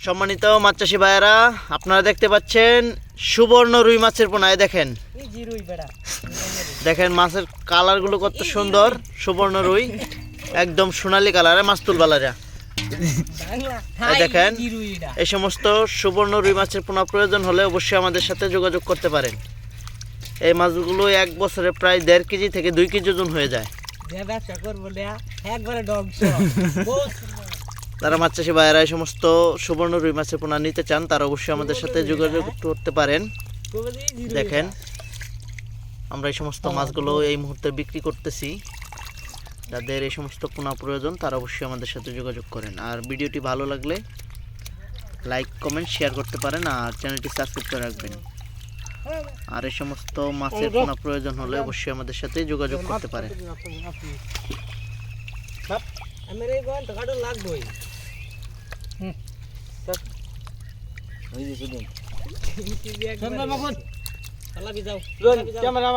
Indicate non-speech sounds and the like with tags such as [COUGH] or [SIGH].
সম্মানিত মাছ চাষি ভাইয়েরা আপনারা দেখতে পাচ্ছেন সুবর্ণ রুই মাছের পোনায় দেখেন। দেখেন মাছের কালারগুলো কত সুন্দর সুবর্ণ রুই একদম সোনালী কালারে মাছ তুলবালারা। বাংলা। দেখেন। এই সমস্ত সুবর্ণ রুই মাছের পোনা প্রয়োজন হলে অবশ্যই আমাদের সাথে যোগাযোগ করতে পারেন। এই মাছগুলো এক বছরে প্রায় দেড় কেজি থেকে দুই কেজি ওজন হয়ে যায়। ব্যবসা করব একবারে ধ্বংস। বহুত [LAUGHS] যারা মাছ চাষি ভাইয়েরা এই সমস্ত সুবর্ণ রুই মাছের পোনা নিতে চান তারা অবশ্যই আমাদের সাথে যোগাযোগ করতে পারেন দেখেন আমরা এই সমস্ত মাছগুলো এই মুহূর্তে বিক্রি করতেছি যাদের এই সমস্ত পোনা প্রয়োজন তারা অবশ্যই আমাদের সাথে যোগাযোগ করেন আর ভিডিওটি ভালো লাগলে লাইক কমেন্ট শেয়ার করতে পারেন আর চ্যানেলটি সাবস্ক্রাইব করে রাখবেন আর এই সমস্ত মাছের পোনা প্রয়োজন হলে অবশ্যই আমাদের সাথে যোগাযোগ করতে পারেন আমার এই লাগবেই જંગલમાં કોણ કલાકી જાવ કેમેરા